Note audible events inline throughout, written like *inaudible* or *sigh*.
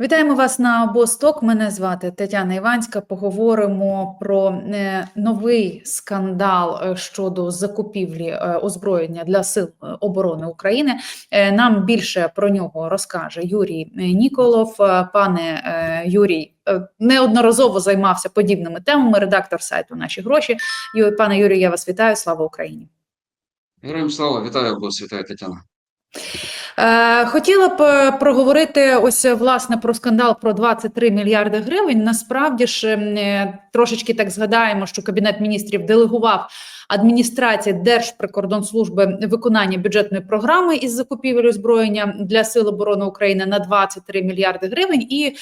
Вітаємо вас на Босток. Мене звати Тетяна Іванська. Поговоримо про е, новий скандал е, щодо закупівлі е, озброєння для сил оборони України. Нам більше про нього розкаже Юрій Ніколов. Пане Юрій неодноразово займався подібними темами. Редактор сайту Наші гроші. Пане Юрію, я вас вітаю. Слава Україні. Героям слава, вітаю вас, вітаю Тетяна. Е, Хотіла б е, проговорити ось е, власне про скандал про 23 мільярди гривень. Насправді ж трошечки так згадаємо, що кабінет міністрів делегував адміністрації Держприкордонслужби виконання бюджетної програми із закупівель озброєння для сил оборони України на 23 мільярди гривень. І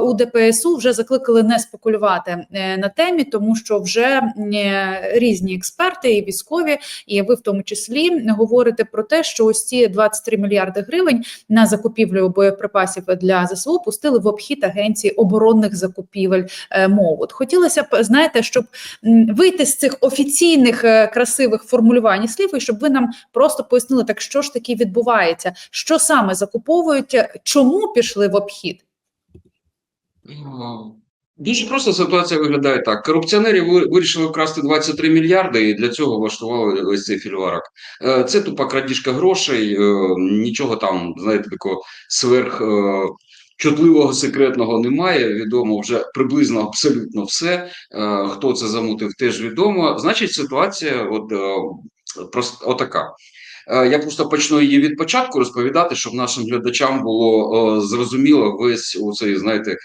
у ДПСУ вже закликали не спекулювати е, на темі, тому що вже е, різні експерти і військові, і ви в тому числі говорите про те, що ось ці 23 мільярди гривень на закупівлю боєприпасів для ЗСУ пустили в обхід агенції оборонних закупівель е, МОВ. От хотілося б знаєте, щоб вийти з цих офіційних е, красивих формулювань і слів, і щоб ви нам просто пояснили, так що ж таки відбувається, що саме закуповують, е, чому пішли в обхід. Дуже просто ситуація виглядає так. Корупціонери вирішили вкрасти 23 мільярди і для цього влаштували ось цей фільварок. Е, Це тупа крадіжка грошей, е, нічого там, знаєте, такого сверх е, чутливого секретного немає. Відомо вже приблизно абсолютно все. Е, Хто це замутив, теж відомо. Значить, ситуація от, е, просто отака. Е, Я просто почну її від початку розповідати, щоб нашим глядачам було зрозуміло весь у цей, знаєте,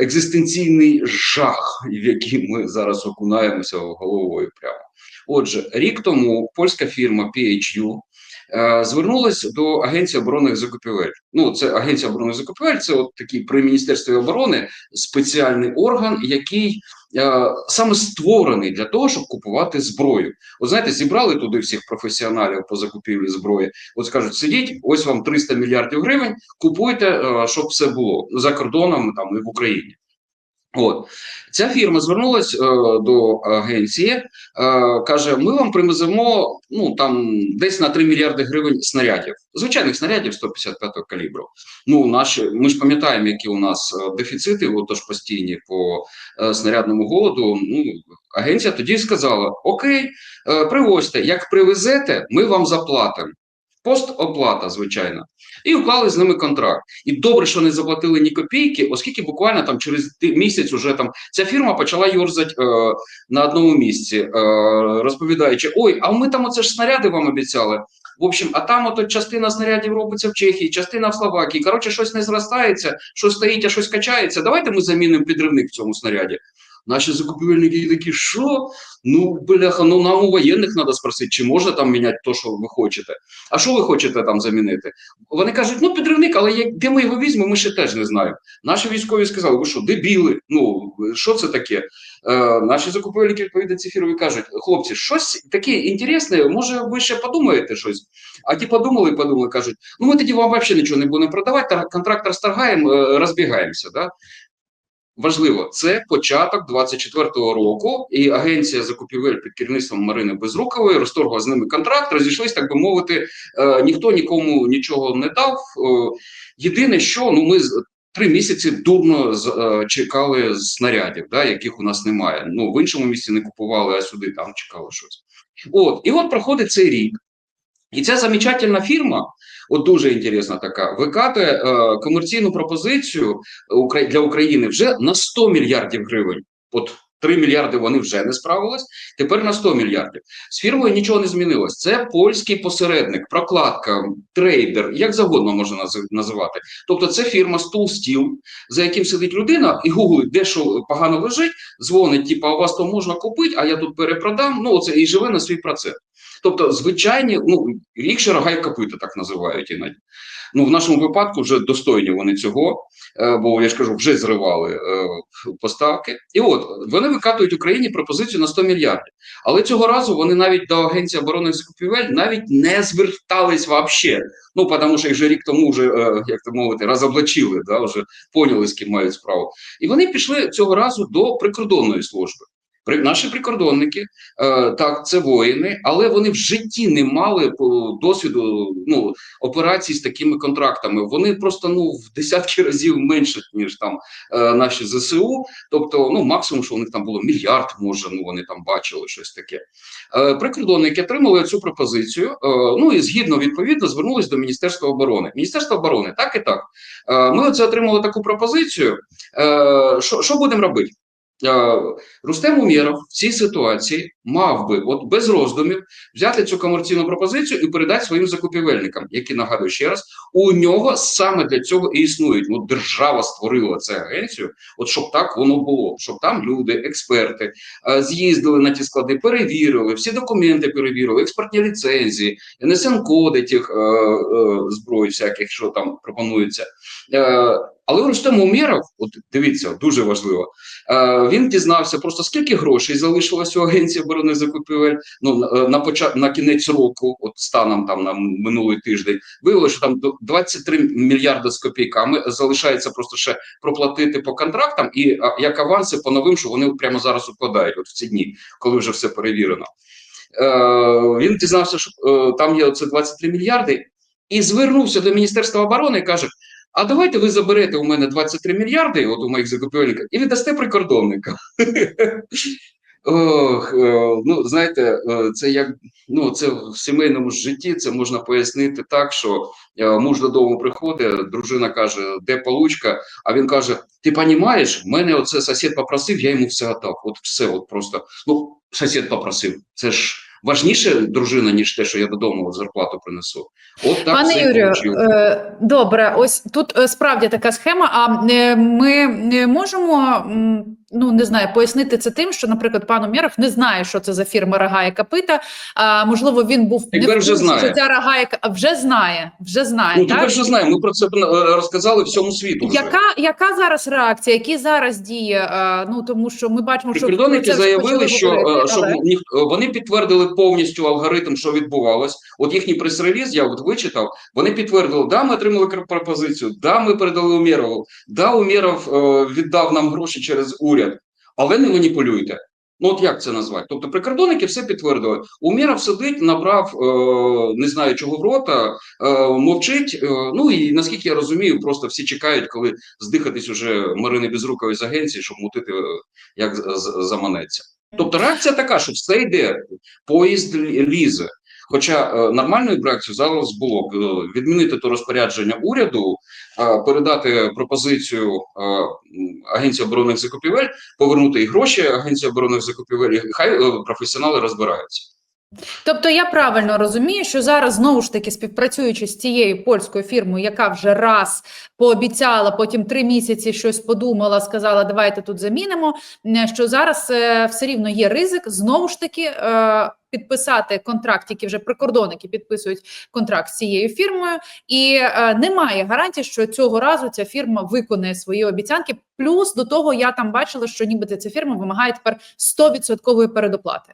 екзистенційний жах, в який ми зараз окунаємося головою прямо. Отже, рік тому польська фірма PHU звернулась до Агенції оборонних закупівель. Ну, це Агенція оборонних закупівель, це от такий при Міністерстві оборони спеціальний орган, який е, саме створений для того, щоб купувати зброю. От знаєте, зібрали туди всіх професіоналів по закупівлі зброї. От скажуть, сидіть, ось вам 300 мільярдів гривень, купуйте, е, щоб все було за кордоном там і в Україні. От ця фірма звернулась е, до агенції, е, каже: ми вам привеземо ну там десь на 3 мільярди гривень снарядів, звичайних снарядів 155-го калібру. Ну наші ми ж пам'ятаємо, які у нас е, дефіцити, отож постійні по е, снарядному голоду. Ну агенція тоді сказала: Окей, е, привозьте, як привезете, ми вам заплатимо. Постоплата, звичайно, і уклали з ними контракт. І добре, що не заплатили ні копійки, оскільки буквально там через місяць уже там ця фірма почала юрзати е, на одному місці, е, розповідаючи: ой, а ми там оце ж снаряди вам обіцяли. В общем, а там ото частина снарядів робиться в Чехії, частина в Словакії. Коротше, щось не зростається, щось стоїть, а щось качається. Давайте ми замінимо підривник в цьому снаряді. Наші закупівельники такі, що? Ну, бляха, ну нам у воєнних треба спросити, чи можна там міняти те, що ви хочете. А що ви хочете там замінити? Вони кажуть, ну підривник, але як, де ми його візьмемо, ми ще теж не знаємо. Наші військові сказали, ви що, дебіли? Ну що це таке? Е, наші закупівельники відповідно ці фірми кажуть, хлопці, щось таке інтересне, може ви ще подумаєте щось? А ті подумали, подумали, кажуть, ну ми тоді вам взагалі нічого не будемо продавати, контракт розторгаємо, е, розбігаємося. Да? Важливо, це початок 24-го року, і агенція закупівель під керівництвом Марини Безрукової розторгла з ними контракт, розійшлись, так би мовити, е, ніхто нікому нічого не дав. Е, єдине, що ну ми три місяці дурно з- е, чекали снарядів, да, яких у нас немає. Ну в іншому місці не купували, а сюди там чекали щось. От і от проходить цей рік, і ця замечательна фірма. От дуже інтересна така викатує е, комерційну пропозицію для України вже на 100 мільярдів гривень. От 3 мільярди вони вже не справились. Тепер на 100 мільярдів. З фірмою нічого не змінилось. Це польський посередник, прокладка, трейдер, як завгодно можна наз- називати. Тобто, це фірма Stool Steel, за яким сидить людина і гуглить, де що погано лежить, дзвонить, типу, а у вас то можна купити, а я тут перепродам. Ну оце і живе на свій процент. Тобто, звичайні, ну їх ще рога й копита так називають іноді. Ну, в нашому випадку вже достойні вони цього, е, бо я ж кажу, вже зривали е, поставки. І от вони викатують Україні пропозицію на 100 мільярдів. Але цього разу вони навіть до Агенції оборонних закупівель навіть не звертались вообще. Ну, тому що їх вже рік тому вже, е, як то мовити, розоблачили, да, вже поняли, з ким мають справу. І вони пішли цього разу до прикордонної служби. Наші прикордонники, е, так, це воїни, але вони в житті не мали досвіду ну, операцій з такими контрактами. Вони просто ну в десятки разів менше, ніж там е, наші ЗСУ. Тобто, ну максимум, що у них там було мільярд, може, ну вони там бачили щось таке. Е, прикордонники отримали цю пропозицію. Е, ну і згідно відповідно звернулись до Міністерства оборони. Міністерство оборони, так і так. Е, ми оце отримали таку пропозицію. Е, що, що будемо робити? Е, Рустем Умєров в цій ситуації мав би, от без роздумів, взяти цю комерційну пропозицію і передати своїм закупівельникам, які нагадую ще раз, у нього саме для цього і існують. Ну, держава створила цю агенцію, от щоб так воно було, щоб там люди, експерти е, з'їздили на ті склади, перевірили, всі документи перевірили, експортні ліцензії, НСН коди тих е, зброї, всяких, що там пропонується. Е, але Рустем Умєров, от дивіться, дуже важливо. Е, він дізнався просто скільки грошей залишилось у агенції оборони закупівель. Ну на, на почат на кінець року, от станом там на минулий тиждень, виявилося, що там до 23 мільярди з копійками залишається просто ще проплатити по контрактам, і як аванси по новим, що вони прямо зараз укладають, от в ці дні, коли вже все перевірено. Е, він дізнався, що е, там є оце 23 мільярди, і звернувся до Міністерства оборони і каже. А давайте ви заберете у мене 23 мільярди, от у моїх закупівельників, і віддасте прикордонникам. *laughs* Ох, е, ну знаєте, е, це як ну це в сімейному житті. Це можна пояснити так, що е, муж додому приходить, дружина каже, де получка. А він каже: Ти розумієш, мене оце сусід попросив, я йому все отдав. От все, от просто ну сусід попросив. Це ж важніше дружина, ніж те, що я додому зарплату принесу. От так Пане Юрію, е, добре, ось тут е, справді така схема. А е, ми можемо ну не знаю, пояснити це тим, що, наприклад, пан Умєров не знає, що це за фірма рога і копита. А можливо, він був не в вже знає. що ця рога і вже знає, вже знає. Ну так? тепер же знаємо. Ми про це е, розказали всьому світу. Вже. Яка, яка зараз реакція? Які зараз дії? Ну тому що ми бачимо, що Прикордонники вже заявили, що, говорити, е, що але- е, вони підтвердили повністю алгоритм, що відбувалось. От їхній прес-реліз, я от вичитав. Вони підтвердили, да, ми отримали пропозицію, да, ми передали Умєрову, да, Умєров віддав нам гроші через уряд, але не маніпулюйте. Ну от як це назвати? Тобто прикордонники все підтвердили. Умєров сидить, набрав е, не знаю чого в рота, е, мовчить. Е, ну і наскільки я розумію, просто всі чекають, коли здихатись уже Марини Безрукової з агенції, щоб мутити, е, як заманеться. Тобто реакція така, що все йде, поїзд лізе. Хоча е, нормальною проекцією зараз було б е, відмінити то розпорядження уряду, е, передати пропозицію Агенції оборонних закупівель, повернути і гроші Агенції оборонних закупівель, і хай професіонали розбираються. Тобто я правильно розумію, що зараз знову ж таки співпрацюючи з цією польською фірмою, яка вже раз пообіцяла, потім три місяці щось подумала, сказала, давайте тут замінимо. е, Що зараз е, все рівно є ризик знову ж таки е, підписати контракт, який вже прикордонники підписують контракт з цією фірмою, і немає гарантії, що цього разу ця фірма виконає свої обіцянки. Плюс до того я там бачила, що нібито ця фірма вимагає тепер 100% передоплати.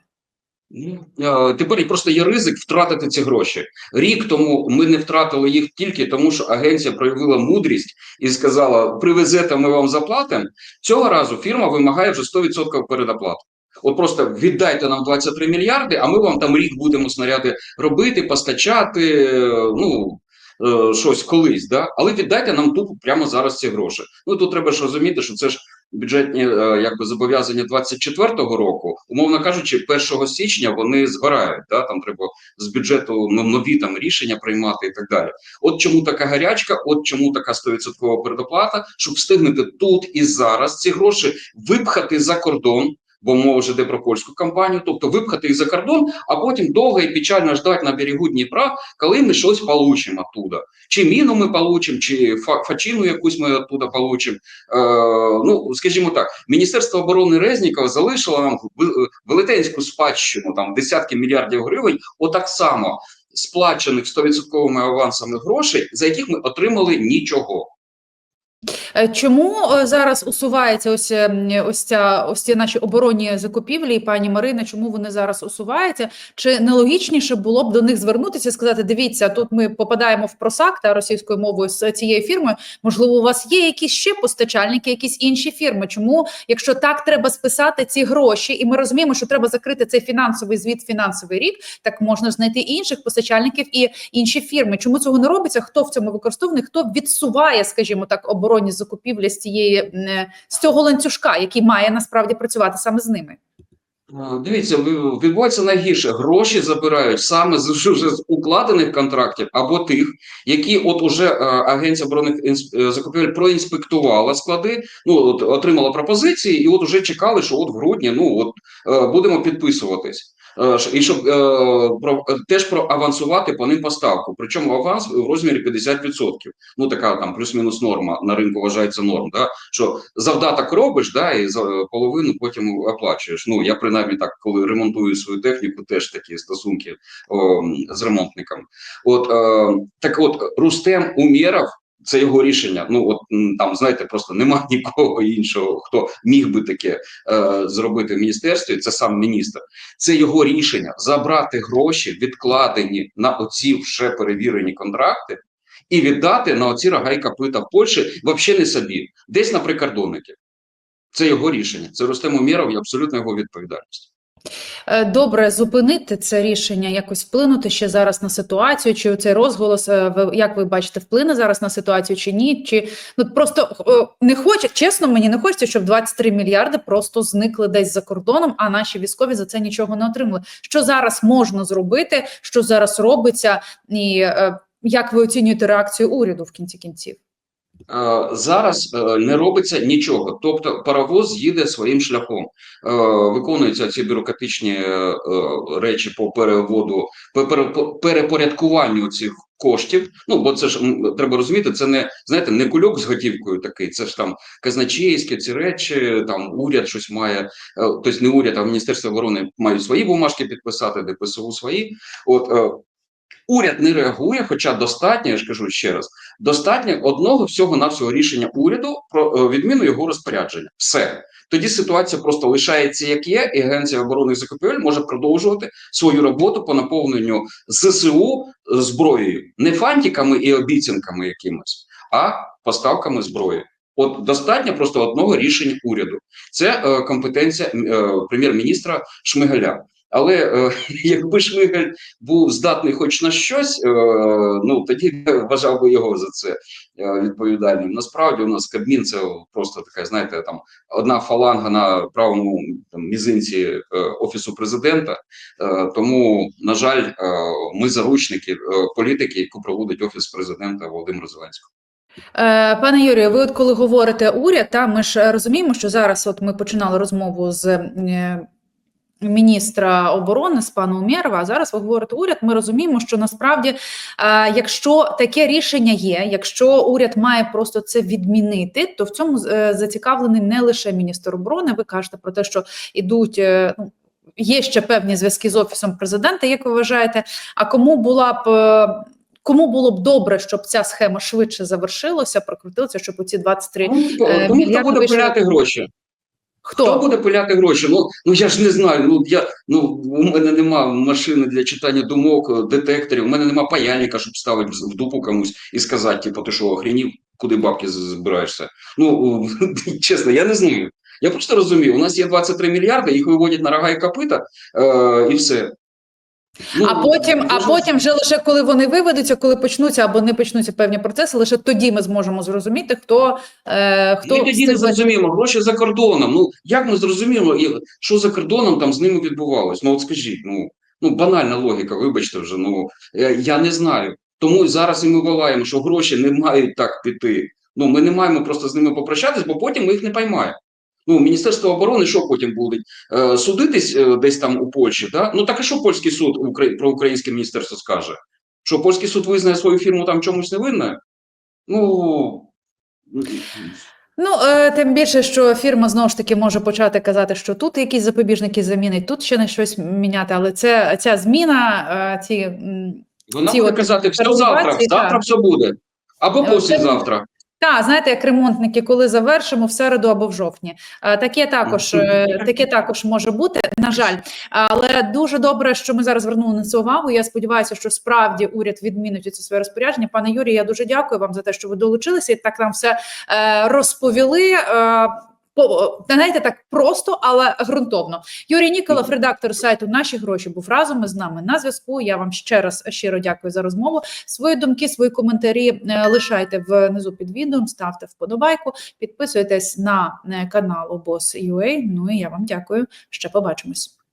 Е, Тепер просто є ризик втратити ці гроші. Рік тому ми не втратили їх тільки тому, що агенція проявила мудрість і сказала: привезете, ми вам заплатимо. Цього разу фірма вимагає вже 100% передоплати. От просто віддайте нам 23 мільярди, а ми вам там рік будемо снаряди робити, постачати. Ну е, щось колись, да? але віддайте нам тупо прямо зараз ці гроші. Ну тут треба ж розуміти, що це ж бюджетні е, якби зобов'язання 24-го року, умовно кажучи, 1 січня вони згорають. Да? Там треба з бюджету нові там рішення приймати і так далі. От чому така гарячка, от чому така 100% передоплата, щоб встигнути тут і зараз ці гроші випхати за кордон. Бо мова вже йде про польську компанію, тобто випхати їх за кордон, а потім довго і печально ждати на берегу Дніпра, коли ми щось получимо оттуда. Чи міну ми получимо, чи фа- фачину якусь ми оттуда получимо. Е, ну, скажімо так, Міністерство оборони Резнікова залишило нам ве- велетенську спадщину, там десятки мільярдів гривень, отак само сплачених 100% авансами грошей, за яких ми отримали нічого. Е, Чому е, зараз усувається ось, е, ось ця ось ці наші оборонні закупівлі, пані Марина, чому вони зараз усуваються? Чи нелогічніше було б до них звернутися і сказати: дивіться, тут ми попадаємо в просак та російською мовою з цією фірмою. Можливо, у вас є якісь ще постачальники, якісь інші фірми? Чому, якщо так треба списати ці гроші, і ми розуміємо, що треба закрити цей фінансовий звіт, фінансовий рік, так можна знайти інших постачальників і інші фірми. Чому цього не робиться? Хто в цьому використовує? Хто відсуває, скажімо так, оборонні закупівлі з цієї е, з цього ланцюжка, який має насправді працювати саме з ними? Дивіться, відбувається найгірше. Гроші забирають саме з вже з укладених контрактів або тих, які от уже е, Агенція оборонних е, закупівель проінспектувала склади, ну от отримала пропозиції, і от уже чекали, що от в грудні, ну от будемо підписуватись. Е, І щоб е, про теж проавансувати по ним поставку. Причому аванс в розмірі 50%. Ну така там плюс-мінус норма на ринку вважається норм. Да? Що завдаток робиш, да, і за половину потім оплачуєш. Ну я принаймні так, коли ремонтую свою техніку, теж такі стосунки о, з ремонтником. От е, так, от Рустем Умєров. Це його рішення. Ну от там знаєте, просто нема *laughs* нікого іншого, хто міг би таке е, зробити в міністерстві. Це сам міністр. Це його рішення забрати гроші, відкладені на оці вже перевірені контракти, і віддати на оці рога і копита в Польщі, взагалі не собі, десь на прикордонники. Це його рішення. Це Рустем Умєров і абсолютно його відповідальність. Е, Добре, зупинити це рішення, якось вплинути ще зараз на ситуацію, чи цей розголос, е, як ви бачите, вплине зараз на ситуацію чи ні? Чи ну просто не хоче, чесно, мені не хочеться, щоб 23 мільярди просто зникли десь за кордоном, а наші військові за це нічого не отримали. Що зараз можна зробити? Що зараз робиться, і е, як ви оцінюєте реакцію уряду в кінці кінців? Е, Зараз е, не робиться нічого, тобто паровоз їде своїм шляхом. Е, Виконуються ці бюрократичні речі по переводу, по перепорядкуванню цих коштів. Ну бо це ж треба розуміти, це не знаєте, не кульок з готівкою такий. Це ж там казначейські ці речі. Там уряд щось має, тобто не уряд, а Міністерство оборони мають свої бумажки підписати, ДПСУ свої. От уряд не реагує, хоча достатньо, я ж кажу ще раз. Достатньо одного всього навсього рішення уряду про е, відміну його розпорядження. Все тоді ситуація просто лишається як є, і агенція оборонних закупівель може продовжувати свою роботу по наповненню ЗСУ зброєю, не фантиками і обіцянками якимось, а поставками зброї. От достатньо просто одного рішення уряду. Це е, компетенція е, прем'єр-міністра Шмигаля. Але е, *laughs* якби Шмигаль був здатний хоч на щось, е, ну тоді вважав би його за це е, відповідальним. Насправді у нас Кабмін це просто така, знаєте, там одна фаланга на правому там, мізинці е, офісу президента. Е, тому, на жаль, е, ми заручники е, політики, яку проводить офіс президента Володимира Зеленського. Е, Пане Юрію, ви от коли говорите уряд, та ми ж розуміємо, що зараз от ми починали розмову з е, міністра оборони з пана Умєрова, а зараз ви говорите уряд. Ми розуміємо, що насправді, е, якщо таке рішення є, якщо уряд має просто це відмінити, то в цьому е, зацікавлений не лише міністр оборони. Ви кажете про те, що ідуть. е, ну, Є ще певні зв'язки з офісом президента, як ви вважаєте? А кому була б Кому було б добре, щоб ця схема швидше завершилася, прокрутилася, щоб оці 23 Ну, е, тому хто буде вийшли- гроші? Хто? Хто буде пиляти гроші? Ну ну я ж не знаю. Ну я ну у мене нема машини для читання думок, е, детекторів. У мене нема паяльника, щоб ставити в дупу комусь і сказати, типу, ти що охренів, куди бабки збираєшся? Ну *laughs* чесно, я не знаю. Я просто розумію, у нас є 23 мільярди, їх виводять на рога і копита, е, і все. Ну, А потім, а потім вже лише коли вони виведуться, коли почнуться або не почнуться певні процеси, лише тоді ми зможемо зрозуміти, хто е, хто Ми тоді не зрозуміємо гроші за кордоном. Ну як ми зрозуміємо, що за кордоном там з ними відбувалось? Ну от скажіть, ну ну банальна логіка, вибачте вже. Ну е, я не знаю. Тому зараз і ми волаємо, що гроші не мають так піти. Ну ми не маємо просто з ними попрощатись, бо потім ми їх не поймаємо. Ну, Міністерство оборони, що потім буде е, судитись е, десь там у Польщі, да? Ну так і що польський суд Украї- про українське міністерство скаже? Що польський суд визнає свою фірму там чомусь невинною? Ну Ну е, тим більше, що фірма знову ж таки може почати казати, що тут якісь запобіжники замінить, тут ще не щось міняти. Але це ця зміна, е, ці Вона Ці буде от казати, все завтра, завтра все буде. Або Е, післязавтра. Та знаєте, як ремонтники, коли завершимо в середу або в жовтні. Е, Таке також е, таке також може бути. На жаль, але дуже добре, що ми зараз звернули на це увагу. Я сподіваюся, що справді уряд відмінить це своє розпорядження. Пане Юрію, я дуже дякую вам за те, що ви долучилися і так нам все е, розповіли. Знаєте, так просто, але ґрунтовно. Юрій Ніколов, редактор сайту Наші гроші, був разом із нами на зв'язку. Я вам ще раз щиро дякую за розмову. Свої думки, свої коментарі е, лишайте внизу під відео, ставте вподобайку, підписуйтесь на е, канал Обос.ua. Ну і я вам дякую. Ще побачимось.